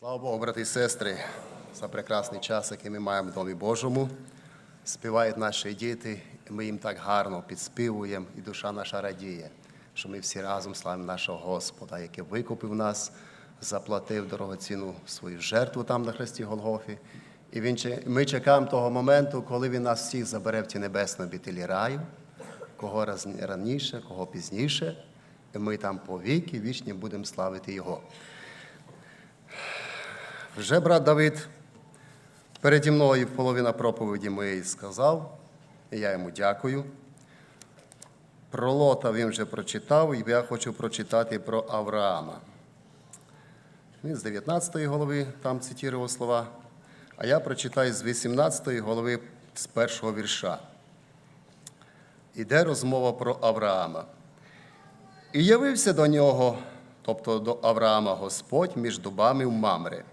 Слава Богу, брати і сестри, за прекрасний час, який ми маємо в Домі Божому. Співають наші діти, і ми їм так гарно підспівуємо, і душа наша радіє, що ми всі разом славимо нашого Господа, який викупив нас, заплатив дорогоцінну свою жертву там на хресті Голгофі. І він, ми чекаємо того моменту, коли він нас всіх забере в ті небесні обітелі раю, кого раніше, кого пізніше, і ми там повіки вічні будемо славити Його. Вже брат Давид переді мною половина проповіді моєї сказав, і я йому дякую. Про Лота він вже прочитав, і я хочу прочитати про Авраама. Він з 19 голови там цитував слова, а я прочитаю з 18 голови з першого вірша. Іде розмова про Авраама. І явився до нього, тобто до Авраама Господь між дубами в Мамре.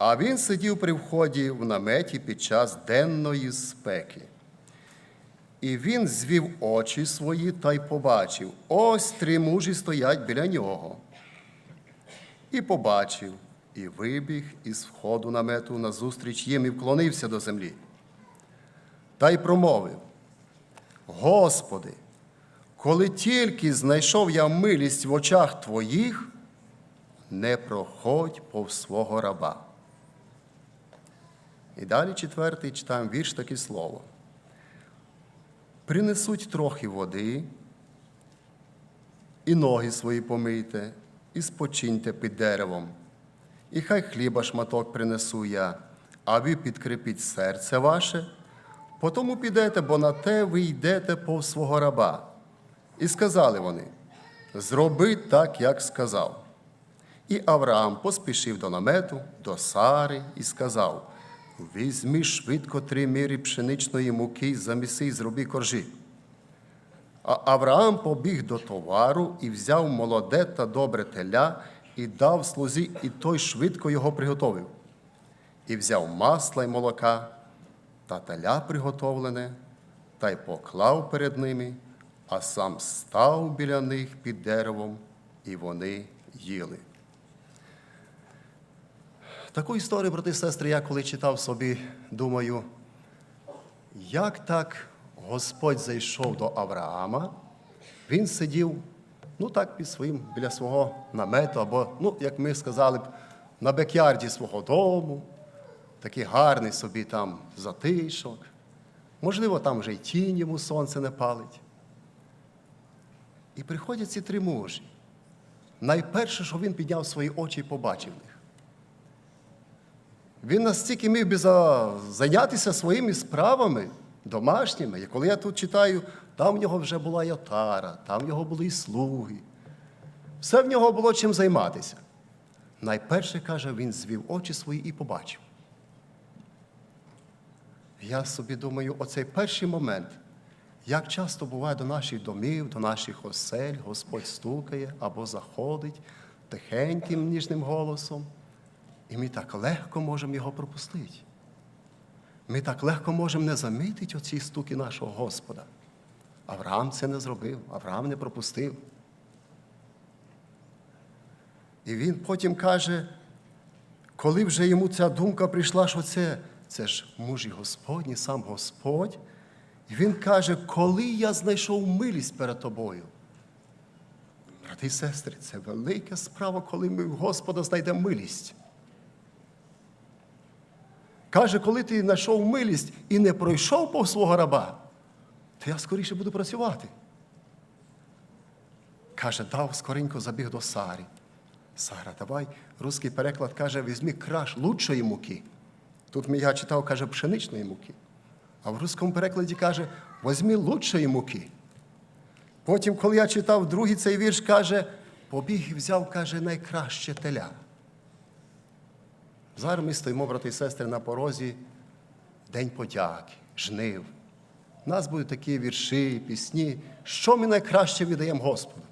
А він сидів при вході в наметі під час денної спеки. І він звів очі свої та й побачив, ось три мужі стоять біля нього. І побачив, і вибіг із входу намету назустріч їм і вклонився до землі. Та й промовив: Господи, коли тільки знайшов я милість в очах Твоїх, не проходь повз свого раба. І далі четвертий читаємо вірш таке слово. Принесуть трохи води, і ноги свої помийте, і спочиньте під деревом, і хай хліба шматок принесу я, а ви підкріпіть серце ваше, потому підете, бо на те ви йдете повз свого раба. І сказали вони: зроби так, як сказав. І Авраам поспішив до намету, до Сари і сказав: Візьми швидко три міри пшеничної муки, заміси й зроби коржі. А Авраам побіг до товару і взяв молоде та добре теля і дав слузі, і той швидко його приготовив. І взяв масла й молока та теля приготовлене, та й поклав перед ними, а сам став біля них під деревом, і вони їли. Таку історію, брати і сестри, я коли читав собі, думаю, як так Господь зайшов до Авраама, він сидів, ну так, під своїм, біля свого намету, або, ну, як ми сказали б, на бекярді свого дому, такий гарний собі там затишок. Можливо, там вже й тінь йому сонце не палить. І приходять ці три мужі. Найперше, що він підняв свої очі і побачив їх. Він настільки міг би зайнятися своїми справами домашніми. І коли я тут читаю, там в нього вже була і отара, там в нього були і слуги. Все в нього було чим займатися. Найперше, каже, він звів очі свої і побачив. Я собі думаю, оцей перший момент, як часто буває до наших домів, до наших осель, Господь стукає або заходить тихеньким ніжним голосом. І ми так легко можемо його пропустити. Ми так легко можемо не замітити оці стуки нашого Господа. Авраам це не зробив, Авраам не пропустив. І він потім каже, коли вже йому ця думка прийшла, що це, це ж мужі Господні, сам Господь, і він каже, коли я знайшов милість перед тобою. Брати і сестри, це велика справа, коли ми в Господа знайдемо милість. Каже, коли ти знайшов милість і не пройшов повз свого раба, то я скоріше буду працювати. Каже, дав скоренько забіг до Сари. Сара, давай, русський переклад каже, візьми краш лучшої муки. Тут я читав, каже, пшеничної муки. А в русскому перекладі каже, візьми лучшої муки. Потім, коли я читав другий цей вірш, каже, побіг і взяв, каже, найкраще теля. Зараз ми стоїмо, брати і сестри, на порозі День подяки, жнив. У нас будуть такі вірші, пісні. Що ми найкраще віддаємо Господу?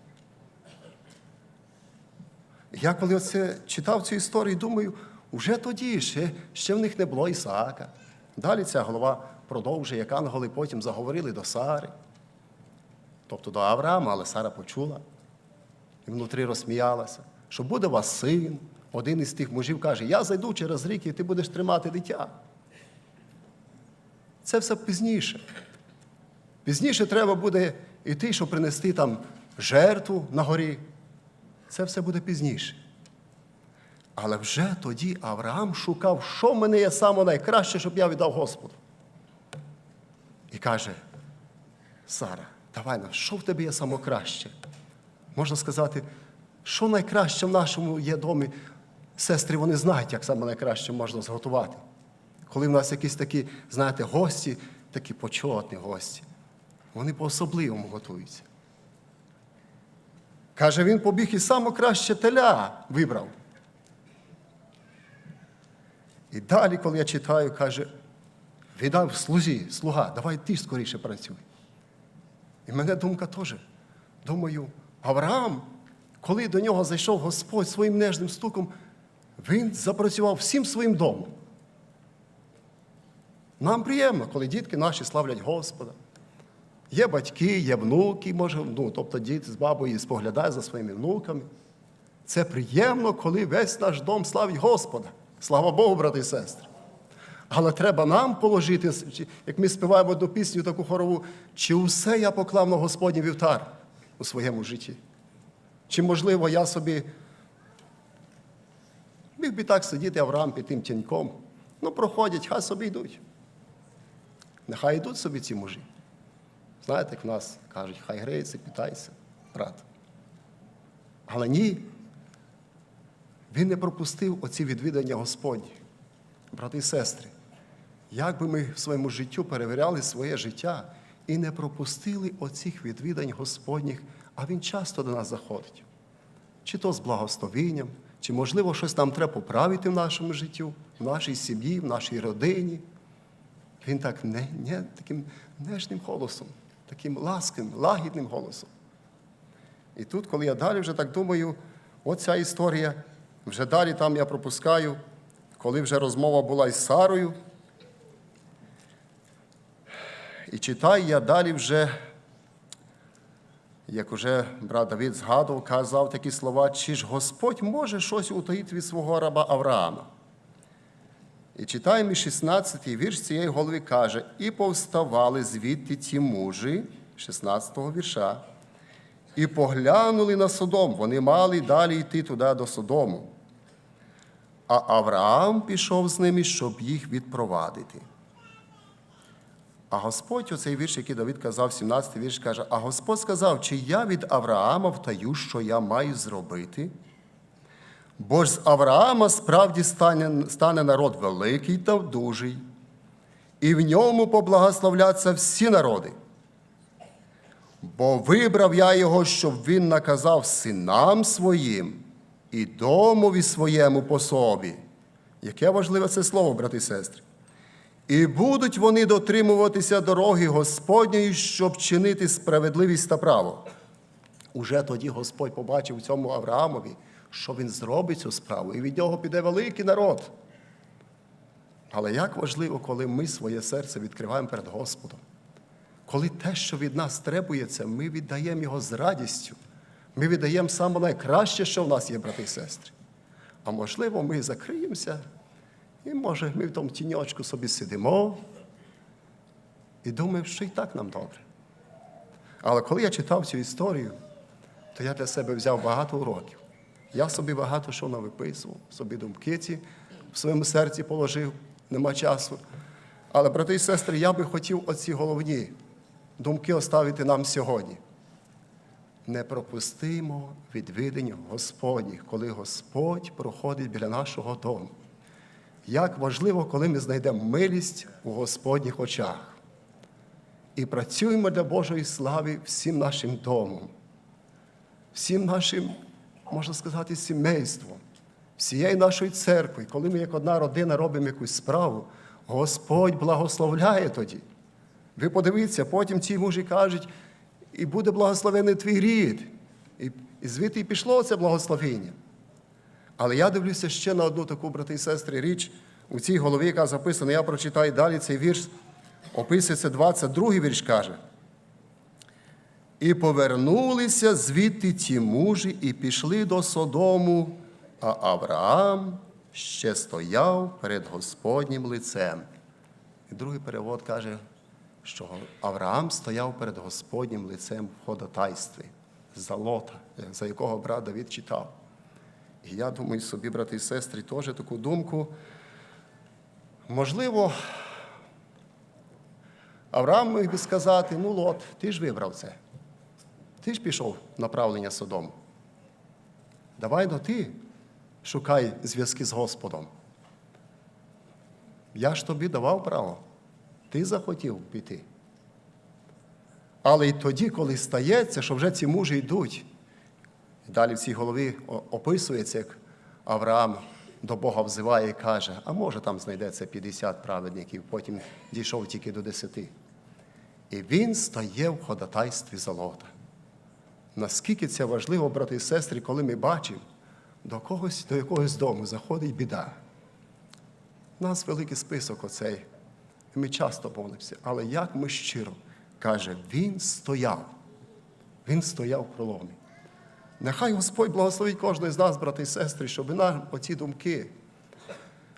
Я коли оце читав цю історію, думаю, вже тоді ще, ще в них не було Ісаака. Далі ця голова продовжує, як ангели потім заговорили до Сари, тобто до Авраама, але Сара почула і внутрі розсміялася, що буде у вас син, один із тих мужів каже: Я зайду через рік, і ти будеш тримати дитя. Це все пізніше. Пізніше треба буде йти, щоб принести там жертву на горі. Це все буде пізніше. Але вже тоді Авраам шукав, що в мене є саме найкраще, щоб я віддав Господу. І каже: Сара, давай нам, що в тебе є саме краще? Можна сказати, що найкраще в нашому є домі. Сестри, вони знають, як саме найкраще можна зготувати. Коли в нас якісь такі, знаєте, гості, такі почетні гості, вони по-особливому готуються. Каже, він побіг і саме краще теля вибрав. І далі, коли я читаю, каже, віддав слузі, слуга, давай ти скоріше працюй. І мене думка теж. Думаю, Авраам, коли до нього зайшов Господь своїм нежним стуком, він запрацював всім своїм домом. Нам приємно, коли дітки наші славлять Господа. Є батьки, є внуки, може, ну, тобто діти з бабою споглядають за своїми внуками. Це приємно, коли весь наш дом славить Господа. Слава Богу, брати і сестри. Але треба нам положити, як ми співаємо одну пісню таку хорову, чи усе я поклав на Господній вівтар у своєму житті? Чи, можливо, я собі міг би так сидіти Авраам під тим тіньком? Ну, проходять, хай собі йдуть. Нехай йдуть собі ці мужі. Знаєте, як в нас кажуть, хай греється, питайся, брат. Але ні, він не пропустив оці відвідання Господні. Брати і сестри, як би ми в своєму життю перевіряли своє життя і не пропустили оцих відвідань Господніх, а Він часто до нас заходить. Чи то з благословенням, чи, можливо, щось нам треба поправити в нашому життю, в нашій сім'ї, в нашій родині. Він так не, не, таким нежним голосом, таким ласким, лагідним голосом. І тут, коли я далі вже так думаю, оця історія, вже далі там я пропускаю, коли вже розмова була із Сарою. І читаю я далі вже, як уже брат Давид згадував, казав такі слова, чи ж Господь може щось утаїти від свого раба Авраама? І читаємо 16-й вірш цієї голови каже: І повставали звідти ті мужі, 16-го вірша, і поглянули на Содом. Вони мали далі йти туди до Содому. А Авраам пішов з ними, щоб їх відпровадити. А Господь, оцей вірш, який Давид казав, 17-й вірш, каже: А Господь сказав, чи я від Авраама втаю, що я маю зробити? Бо ж з Авраама справді стане, стане народ великий та дужий, і в ньому поблагословляться всі народи. Бо вибрав я його, щоб він наказав синам своїм і домові своєму по собі. Яке важливе це слово, брати і сестри. І будуть вони дотримуватися дороги Господньої, щоб чинити справедливість та право. Уже тоді Господь побачив цьому Авраамові, що він зробить цю справу, і від нього піде великий народ. Але як важливо, коли ми своє серце відкриваємо перед Господом, коли те, що від нас требується, ми віддаємо його з радістю. Ми віддаємо саме найкраще, що в нас є, брати і сестри. А можливо, ми закриємося, і може ми в тому тіньочку собі сидимо і думаємо, що і так нам добре. Але коли я читав цю історію, то я для себе взяв багато уроків. Я собі багато що навиписував, собі думки ці в своєму серці положив, нема часу. Але, брати і сестри, я би хотів оці головні думки оставити нам сьогодні. Не пропустимо відвідень Господніх, коли Господь проходить біля нашого дому. Як важливо, коли ми знайдемо милість у Господніх очах. І працюємо для Божої слави всім нашим домом, всім нашим, можна сказати, сімейством, всією нашою церквою. Коли ми як одна родина робимо якусь справу, Господь благословляє тоді. Ви подивіться, потім ці мужі кажуть, і буде благословений твій рід. І звідти і пішло це благословення. Але я дивлюся ще на одну таку, брати і сестри, річ у цій голові, яка записана, я прочитаю далі цей вірш, описується 22-й вірш, каже. І повернулися звідти ті мужі і пішли до Содому, а Авраам ще стояв перед Господнім лицем. І другий перевод каже, що Авраам стояв перед Господнім лицем в ходатайстві за Лота, за якого брат Давид читав. І я думаю собі, брати і сестри, теж таку думку. Можливо, Авраам міг би сказати: ну, Лот, ти ж вибрав це. Ти ж пішов в направлення Содому. Давай но ти шукай зв'язки з Господом. Я ж тобі давав право. Ти захотів піти. Але й тоді, коли стається, що вже ці мужі йдуть, і далі в цій голові описується, як Авраам до Бога взиває і каже, а може там знайдеться 50 праведників, потім дійшов тільки до 10. І він стає в ходатайстві за Лота. Наскільки це важливо, брати і сестри, коли ми бачимо, до когось, до якогось дому заходить біда. У нас великий список оцей. І ми часто молимося. Але як ми щиро, каже, він стояв. Він стояв в проломі. Нехай Господь благословить кожного з нас, брати і сестри, щоб нам оці думки,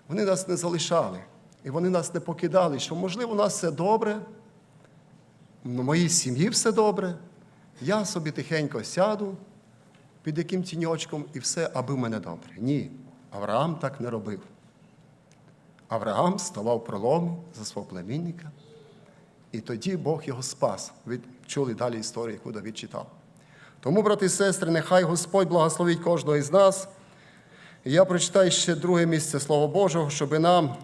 вони нас не залишали. І вони нас не покидали, що, можливо, у нас все добре, в моїй сім'ї все добре. Я собі тихенько сяду під яким тіньочком і все, аби в мене добре. Ні, Авраам так не робив. Авраам ставав в проломі за свого племінника, і тоді Бог його спас. Ви чули далі історію, яку Давид читав. Тому, брати і сестри, нехай Господь благословить кожного із нас. Я прочитаю ще друге місце Слова Божого, щоб нам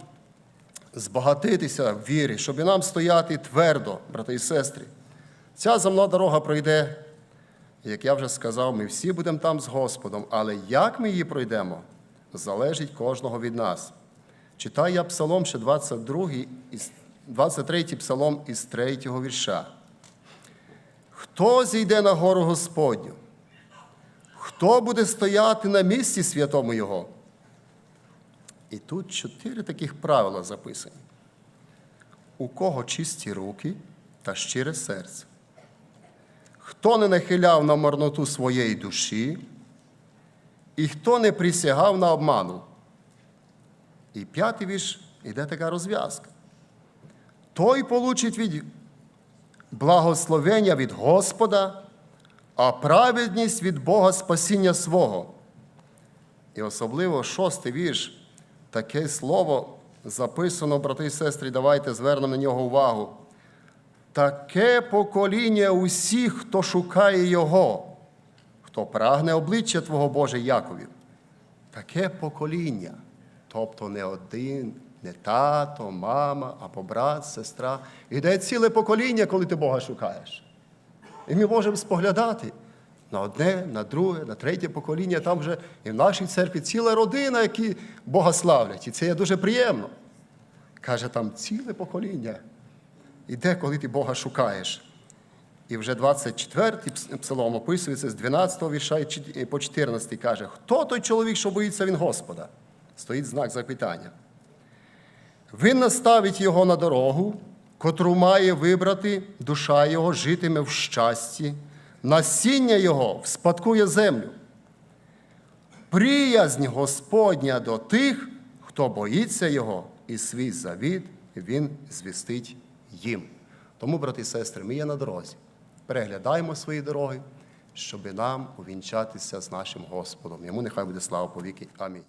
збагатитися в вірі, щоб нам стояти твердо, брати і сестри. Ця земна дорога пройде, як я вже сказав, ми всі будемо там з Господом, але як ми її пройдемо, залежить кожного від нас. Читаю я Псалом ще 22, 23 псалом із 3 вірша. Хто зійде на гору Господню? Хто буде стояти на місці святому Його? І тут чотири таких правила записані. У кого чисті руки та щире серце. Хто не нахиляв на марноту своєї душі, і хто не присягав на обману. І п'ятий вірш іде така розв'язка. Той получить від благословення від Господа, а праведність від Бога спасіння свого. І особливо шостий вірш, таке слово записано, брати і сестри, давайте звернемо на нього увагу. Таке покоління усіх, хто шукає Його, хто прагне обличчя Твого Боже Яковів. Таке покоління. Тобто не один, не тато, мама або брат, сестра. Іде ціле покоління, коли ти Бога шукаєш. І ми можемо споглядати на одне, на друге, на третє покоління. Там вже і в нашій церкві ціла родина, які Бога славлять. І це є дуже приємно. Каже, там ціле покоління. Іде, коли ти Бога шукаєш. І вже 24-й псалом описується з 12 вірша і чет- і по 14 каже, хто той чоловік, що боїться він Господа? Стоїть знак запитання. Він наставить його на дорогу, котру має вибрати, душа його житиме в щасті, насіння його вспадкує землю. Приязнь Господня до тих, хто боїться його, і свій завіт він звістить їм. Тому, брати і сестри, ми є на дорозі. Переглядаємо свої дороги, щоб нам увінчатися з нашим Господом. Йому нехай буде слава повіки. Амінь.